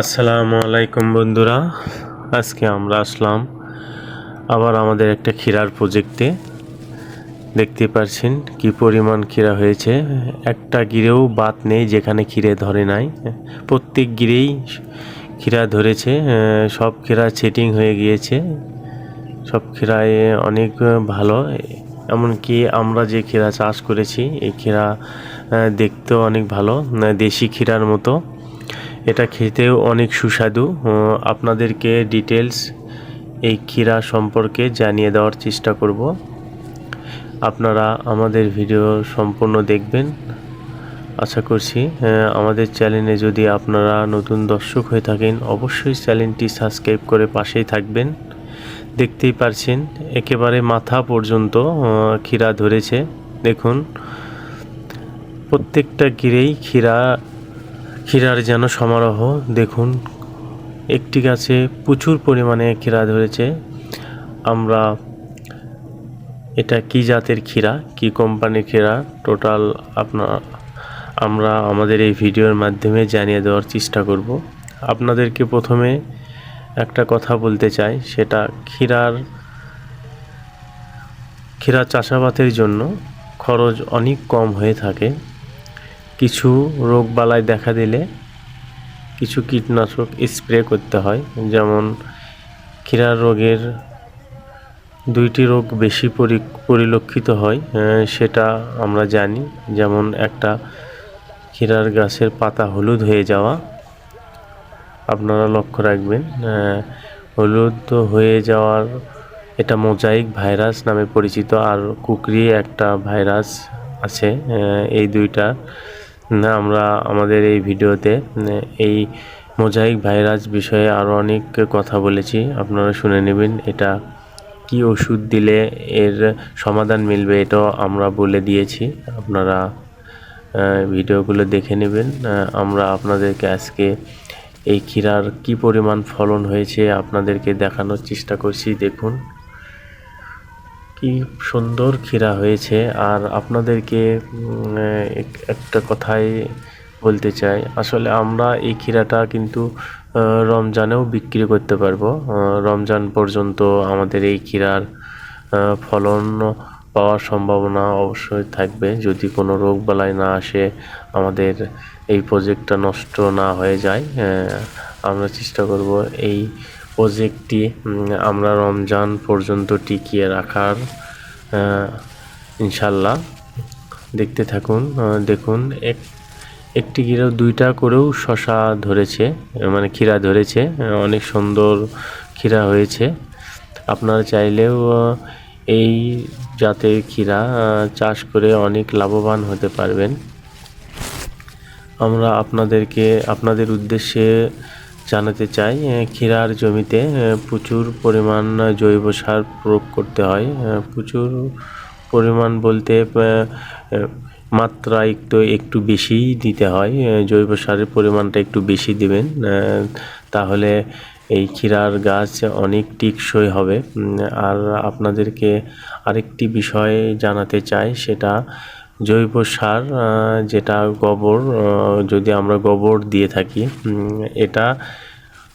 আসসালামু আলাইকুম বন্ধুরা। আজকে আমরা আসলাম আবার আমাদের একটা ক্ষীরার প্রজেক্টে দেখতে পাচ্ছেন কি পরিমাণ ক্ষীরা হয়েছে। একটা গিরেও বাদ নেই যেখানে ক্ষীরে ধরে নাই। প্রত্যেক গিরেই ক্ষীরা ধরেছে সব ক্ষীরা সেটিং হয়ে গিয়েছে। সব ক্ষীরায় অনেক ভালো। এমনকি আমরা যে ক্ষীরা চাষ করেছি, এই ক্ষীরা দেখতেও অনেক ভালো। দেশি ক্ষীরার মতো। এটা খেতেও অনেক সুস্বাদু। আপনাদেরকে ডিটেলস এই ক্ষীরা সম্পর্কে জানিয়ে দেওয়ার চেষ্টা করব। আপনারা আমাদের ভিডিও সম্পূর্ণ দেখবেন। আশা করছি আমাদের চ্যানেলে যদি আপনারা নতুন দর্শক হয়ে থাকেন, অবশ্যই চ্যানেলটি সাবস্ক্রাইব করে পাশেই থাকবেন। দেখতেই পারছেন, একেবারে মাথা পর্যন্ত ক্ষীরা ধরেছে। দেখুন, প্রত্যেকটা গিরেই ক্ষীরা ক্ষীরার যেন সমারোহ, দেখুন, একটি গাছে প্রচুর পরিমাণে ক্ষীরা ধরেছে। আমরা, এটা কি জাতের ক্ষীরা? কি কোম্পানির ক্ষীরা? টোটাল আপনার আমরা আমাদের এই ভিডিওর মাধ্যমে জানিয়ে দেওয়ার চেষ্টা করব। আপনাদেরকে প্রথমে একটা কথা বলতে চাই, সেটা ক্ষীরার, ক্ষীরা চাষাবাদের জন্য খরচ অনেক কম হয়ে থাকে। কিছু রোগবালাই দেখা দিলে কিছু কীটনাশক স্প্রে করতে হয়, যেমন ক্ষীরার রোগের দুইটি রোগ বেশি পরি, পরিলক্ষিত হয় সেটা আমরা জানি। যেমন একটা ক্ষীরার গাছের পাতা হলুদ হয়ে যাওয়া, আপনারা লক্ষ্য রাখবেন হলুদ হয়ে যাওয়ার এটা মোজাইক ভাইরাস নামে পরিচিত, আর কুকরি একটা ভাইরাস আছে এই দুইটা। আমরা আমাদের এই ভিডিওতে এই মোজাইক ভাইরাস বিষয়ে আরও অনেক কথা বলেছি। আপনারা শুনে নেবেন এটা কি ওষুধ দিলে এর সমাধান মিলবে এটাও আমরা বলে দিয়েছি। আপনারা ভিডিওগুলো দেখে নেবেন। আমরা আপনাদেরকে আজকে এই ক্ষীরার কি পরিমাণ ফলন হয়েছে আপনাদেরকে দেখানোর চেষ্টা করছি। দেখুন। কি সুন্দর ক্ষীরা হয়েছে। আর আপনাদেরকে এক- একটা কথাই বলতে চাই। আসলে আমরা এই ক্ষীরাটা কিন্তু রমজানেও বিক্রি করতে পারব। রমজান পর্যন্ত আমাদের এই ক্ষীরার ফলন পাওয়ার সম্ভাবনা অবশ্যই থাকবে। যদি কোনো রোগ বালাই না আসে, আমাদের এই প্রজেক্টটা নষ্ট না হয়ে যায় আমরা চেষ্টা করব এই প্রজেক্টটি আমরা রমজান পর্যন্ত টিকিয়ে রাখার ইনশাল্লাহ। দেখতে থাকুন দেখুন, এক, একটি গিরেও দুইটা করেও শশা ধরেছে মানে ক্ষীরা ধরেছে অনেক সুন্দর ক্ষীরা হয়েছে। আপনারা চাইলেও এই জাতের ক্ষীরা চাষ করে অনেক লাভবান হতে পারবেন। আমরা আপনাদেরকে, আপনাদের উদ্দেশ্যে জানাতে চাই ক্ষীরার জমিতে প্রচুর পরিমাণ জৈব সার প্রয়োগ করতে হয়। প্রচুর পরিমাণ বলতে মাত্রা একটু একটু বেশিই দিতে হয়। জৈব সারের পরিমাণটা একটু বেশি দেবেন তাহলে এই ক্ষীরার গাছ অনেক টিকসই হবে। আর আপনাদেরকে আরেকটি বিষয় জানাতে চাই, সেটা জৈব সার যেটা গোবর যদি আমরা গোবর দিয়ে থাকি এটা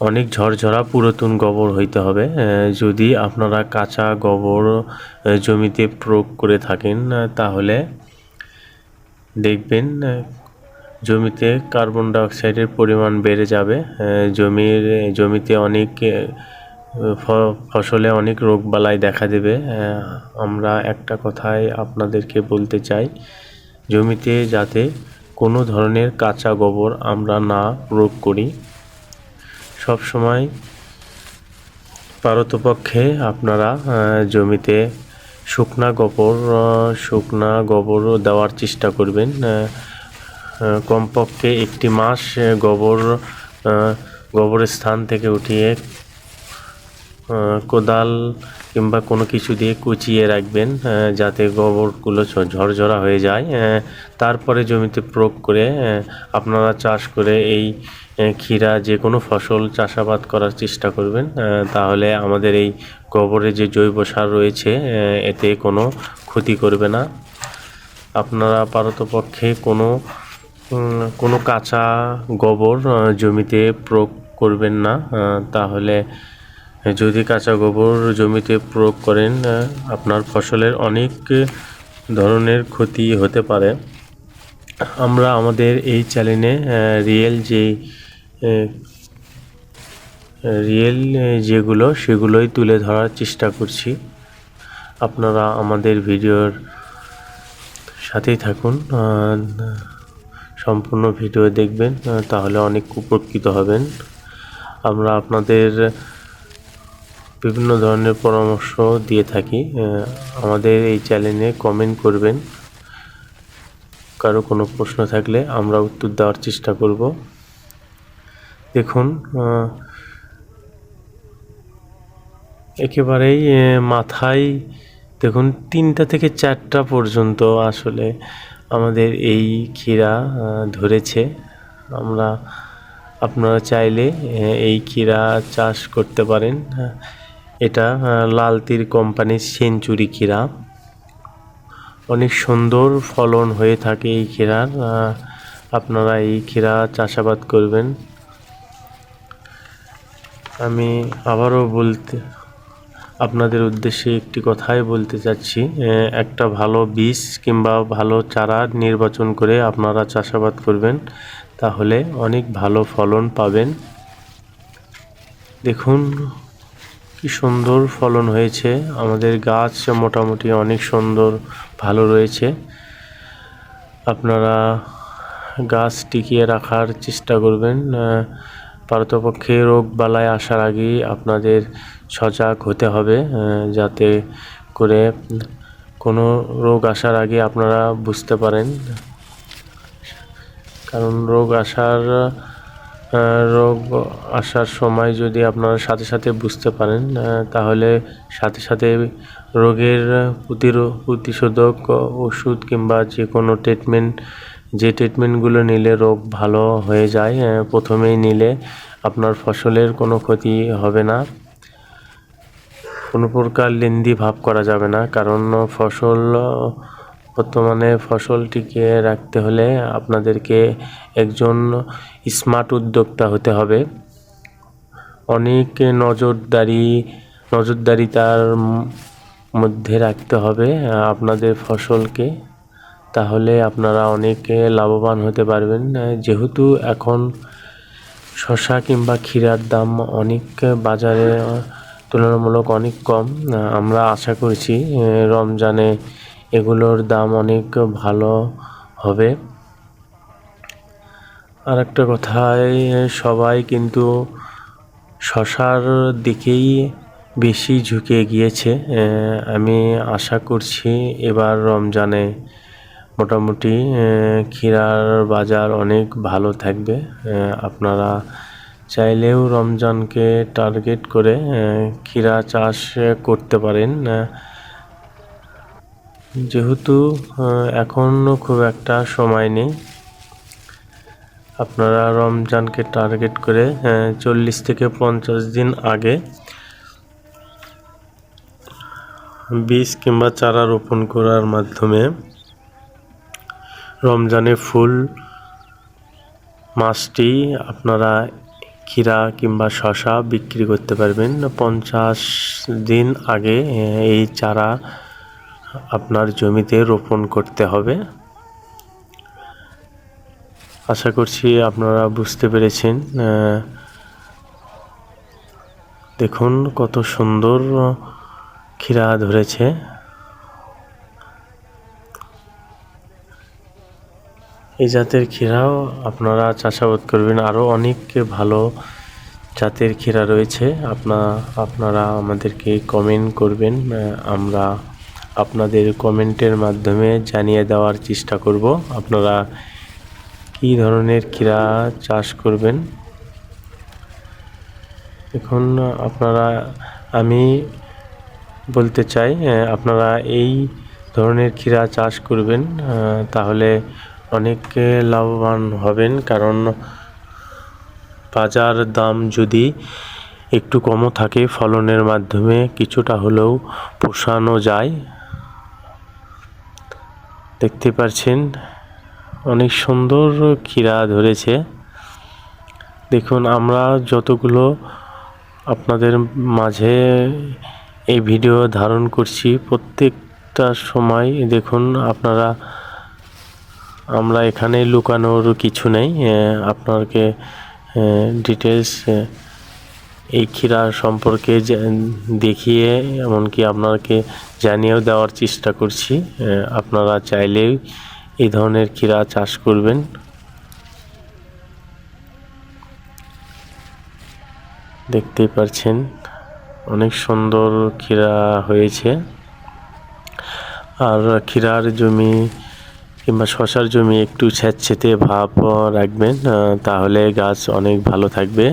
অনেক ঝরঝরা পুরাতন গোবর হইতে হবে। যদি আপনারা কাঁচা গোবর জমিতে প্রয়োগ করে থাকেন তাহলে দেখবেন জমিতে কার্বন ডাইঅক্সাইডের পরিমাণ বেড়ে যাবে। জমির, জমিতে অনেক ফসলে অনেক রোগবালাই দেখা দেবে। আমরা একটা কথাই আপনাদেরকে বলতে চাই, জমিতে যাতে কোনো ধরনের কাঁচা গোবর আমরা না প্রয়োগ করি। সব সময় পারতপক্ষে আপনারা জমিতে শুকনা গোবর শুকনা গোবর দেওয়ার চেষ্টা করবেন। কমপক্ষে একটি মাস গোবর গোবরের স্থান থেকে উঠিয়ে কোদাল কিংবা কোনো কিছু দিয়ে কুচিয়ে রাখবেন যাতে গোবরগুলো ঝরঝরা হয়ে যায়। তারপরে জমিতে প্রয়োগ করে আপনারা চাষ করে এই ক্ষীরা যে কোনো ফসল চাষাবাদ করার চেষ্টা করবেন। তাহলে আমাদের এই গোবরে যে জৈব সার রয়েছে এতে কোনো ক্ষতি করবে না। আপনারা পারতপক্ষে কোনো কোনো কাঁচা গোবর জমিতে প্রয়োগ করবেন না। তাহলে যদি কাঁচা গোবর জমিতে প্রয়োগ করেন আপনার ফসলের অনেক ধরনের ক্ষতি হতে পারে। আমরা আমাদের এই চ্যানেলে রিয়েল যে রিয়েল যেগুলো, সেগুলোই তুলে ধরার চেষ্টা করছি। আপনারা আমাদের ভিডিওর সাথেই থাকুন সম্পূর্ণ ভিডিও দেখবেন তাহলে অনেক উপকৃত হবেন। আমরা আপনাদের বিভিন্ন ধরনের পরামর্শ দিয়ে থাকি। আমাদের এই চ্যানেলে কমেন্ট করবেন। কারও কোনো প্রশ্ন থাকলে আমরা উত্তর দেওয়ার চেষ্টা করব। দেখুন একেবারেই মাথায়, দেখুন, তিনটা থেকে চারটা পর্যন্ত আসলে আমাদের এই ক্ষীরা ধরেছে। আমরা, আপনারা চাইলে এই ক্ষীরা চাষ করতে পারেন। এটা আহ, লালতির কোম্পানির সেঞ্চুরি ক্ষীরা। অনেক সুন্দর ফলন হয়ে থাকে এই ক্ষীরার আপনারা এই ক্ষীরা চাষাবাদ করবেন। আমি আবারও বলতে আপনাদের উদ্দেশ্যে একটি কথাই বলতে চাচ্ছি একটা ভালো বীজ কিংবা ভালো চারা নির্বাচন করে আপনারা চাষাবাদ করবেন তাহলে অনেক ভালো ফলন পাবেন। দেখুন কি সুন্দর ফলন হয়েছে। আমাদের গাছ মোটামুটি অনেক সুন্দর, ভালো রয়েছে। আপনারা গাছ টিকিয়ে রাখার চেষ্টা করবেন। পারতপক্ষে রোগ বালায় আসার আগেই আপনাদের সজাগ হতে হবে যাতে করে কোনো রোগ আসার আগে আপনারা বুঝতে পারেন। কারণ রোগ আসার রোগ আসার সময় যদি আপনারা সাথে সাথে বুঝতে পারেন তাহলে সাথে সাথে রোগের প্রতিষেধক ওষুধ কিংবা যে কোনো ট্রিটমেন্ট যে ট্রিটমেন্টগুলো নিলে রোগ ভালো হয়ে যায় প্রথমেই নিলে আপনার ফসলের কোনো ক্ষতি হবে না। কোনো প্রকার লেন্দি ভাব করা যাবে না, কারণ ফসল বর্তমানে ফসল টিকিয়ে রাখতে হলে আপনাদেরকে একজন স্মার্ট উদ্যোক্তা হতে হবে। অনেক নজরদারি, নজরদারিতার ম- মধ্যে রাখতে হবে আপনাদের ফসলকে। তাহলে আপনারা অনেকে লাভবান হতে পারবেন। যেহেতু এখন শশা কিংবা ক্ষীরার দাম অনেক বাজারে তুলনামূলক অনেক কম, আমরা আশা করছি রমজানে এগুলোর দাম অনেক ভালো হবে। আর একটা কথায়, সবাই কিন্তু শশার দিকেই বেশি ঝুঁকে গিয়েছে। আমি আশা করছি এবার রমজানে মোটামুটি ক্ষীরার বাজার অনেক ভালো থাকবে। আপনারা চাইলেও রমজানকে টার্গেট করে ক্ষীরা চাষ করতে পারেন। যেহেতু এখনও খুব একটা সময় নেই, আপনারা রমজানকে টার্গেট করে চল্লিশ থেকে পঞ্চাশ দিন আগে বীজ কিংবা চারা রোপণ করার মাধ্যমে রমজানে ফুল, মাছটি আপনারা ক্ষীরা কিংবা শশা বিক্রি করতে পারবেন। পঞ্চাশ দিন আগে এই চারা আপনার জমিতে রোপণ করতে হবে। আশা করছি আপনারা বুঝতে পেরেছেন দেখুন কত সুন্দর ক্ষীরা ধরেছে। এই জাতের ক্ষীরাও আপনারা চাষাবাদ করবেন। আরও অনেক ভালো জাতের ক্ষীরা রয়েছে। আপনা আপনারা আমাদেরকে কমেন্ট করবেন আমরা আপনাদের কমেন্টের মাধ্যমে জানিয়ে দেওয়ার চেষ্টা করব। আপনারা কী ধরনের ক্ষীরা চাষ করবেন? এখন আপনারা, আমি বলতে চাই আপনারা এই ধরনের ক্ষীরা চাষ করবেন তাহলে অনেক লাভবান হবেন, কারণ বাজার দাম যদি একটু কমও থাকে, ফলনের মাধ্যমে কিছুটা হলেও পোষানো যায়। দেখতে পাচ্ছেন অনেক সুন্দর ক্ষীরা ধরেছে। দেখুন, আমরা যতগুলো আপনাদের মাঝে এই ভিডিও ধারণ করছি, প্রত্যেকটা সময় দেখুন, আপনারা, আমরা এখানে লুকানোর কিছু নেই আপনাকে ডিটেলস এই ক্ষীরা সম্পর্কে দেখিয়ে, এমনকি আপনাকে জানিয়েও দেওয়ার চেষ্টা করছি। আপনারা চাইলেই এই ধরনের ক্ষীরা চাষ করবেন। দেখতেই পাচ্ছেন অনেক সুন্দর ক্ষীরা হয়েছে। আর ক্ষীরার জমি কিংবা শশার জমি একটু স্যাঁতসেঁতে ভাব রাখবেন তাহলে গাছ অনেক ভালো থাকবে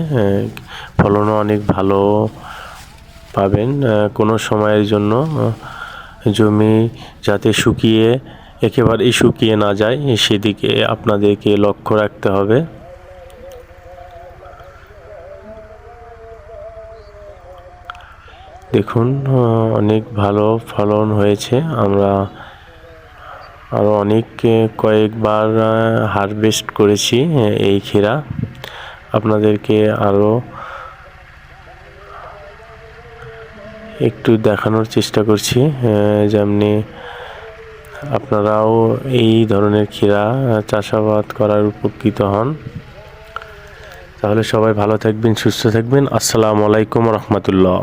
ফলনও অনেক ভালো পাবেন কোনো সময়ের জন্য জমি যাতে শুকিয়ে একেবারেই শুকিয়ে না যায়, সেদিকে আপনাদেরকে লক্ষ্য রাখতে হবে। দেখুন অনেক ভালো ফলন হয়েছে, আমরা আরও অনেক কয়েকবার হারভেস্ট করেছি এই ক্ষীরা। আপনাদেরকে আরও একটু দেখানোর চেষ্টা করছি যেমনি আপনারাও এই ধরনের ক্ষীরা চাষাবাদ করার উপকৃত হন। তাহলে সবাই ভালো থাকবেন, সুস্থ থাকবেন। আসসালামু আলাইকুম রহমতুল্লাহ।